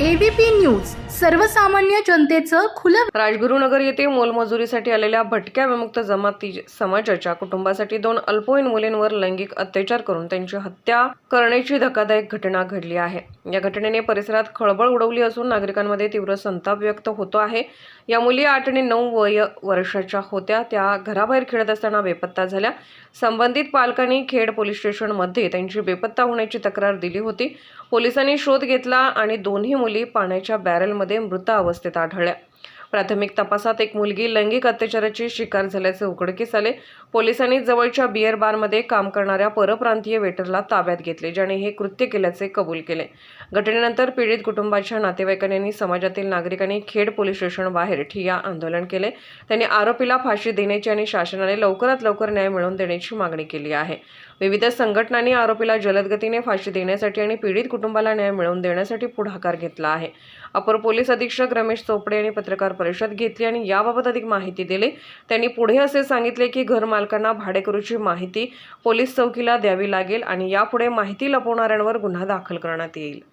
ABP News. सर्वसामान्य जनतेचं खुलं राजगुरुनगर येथे मोलमजुरीसाठी आलेल्या भटक्या विमुक्त जमाती समाजाच्या कुटुंबासाठी दोन अल्पवयीन मुलींवर लैंगिक अत्याचार करून त्यांची हत्या करण्याची धक्कादायक घटना घडली आहे. या घटनेने परिसरात खळबळ उडवली असून नागरिकांमध्ये तीव्र संताप व्यक्त होतो आहे. या मुली आठ आणि नऊ वय वर्षाच्या होत्या. त्या घराबाहेर खेळत असताना बेपत्ता झाल्या. संबंधित पालकांनी खेड पोलीस स्टेशनमध्ये त्यांची बेपत्ता होण्याची तक्रार दिली होती. पोलिसांनी शोध घेतला आणि दोन्ही मुली पाण्याच्या बॅरलमध्ये मृत अवस्थेत आढळल्या. प्राथमिक तपासात एक मुलगी लैंगिक अत्याचाराची शिकार झाल्याचे उघडकीस आले. पोलिसांनी जवळच्या बिअर बारमध्ये काम करणाऱ्या परप्रांतीय वेटरला ताब्यात घेतले ज्याने हे कृत्य केल्याचे कबूल केले. घटनेनंतर पीडित कुटुंबाच्या नातेवाईकांनी समाजातील नागरिकांनी खेड पोलीस स्टेशन बाहेर ठिया आंदोलन केले. त्यांनी आरोपीला फाशी देण्याची आणि शासनाने लवकरात लवकर न्याय मिळवून देण्याची मागणी केली आहे. विविध संघटनांनी आरोपीला जलदगतीने फाशी देण्यासाठी आणि पीडित कुटुंबाला न्याय मिळवून देण्यासाठी पुढाकार घेतला आहे. अपर पोलीस अधीक्षक रमेश चोपडे यांनी पत्रकार परिषद घेतली आणि याबाबत अधिक माहिती दिली. त्यांनी पुढे असे सांगितले की घरमालकांना भाडेकरूची माहिती पोलीस चौकीला द्यावी लागेल आणि यापुढे माहिती लपवणाऱ्यांवर गुन्हा दाखल करण्यात येईल.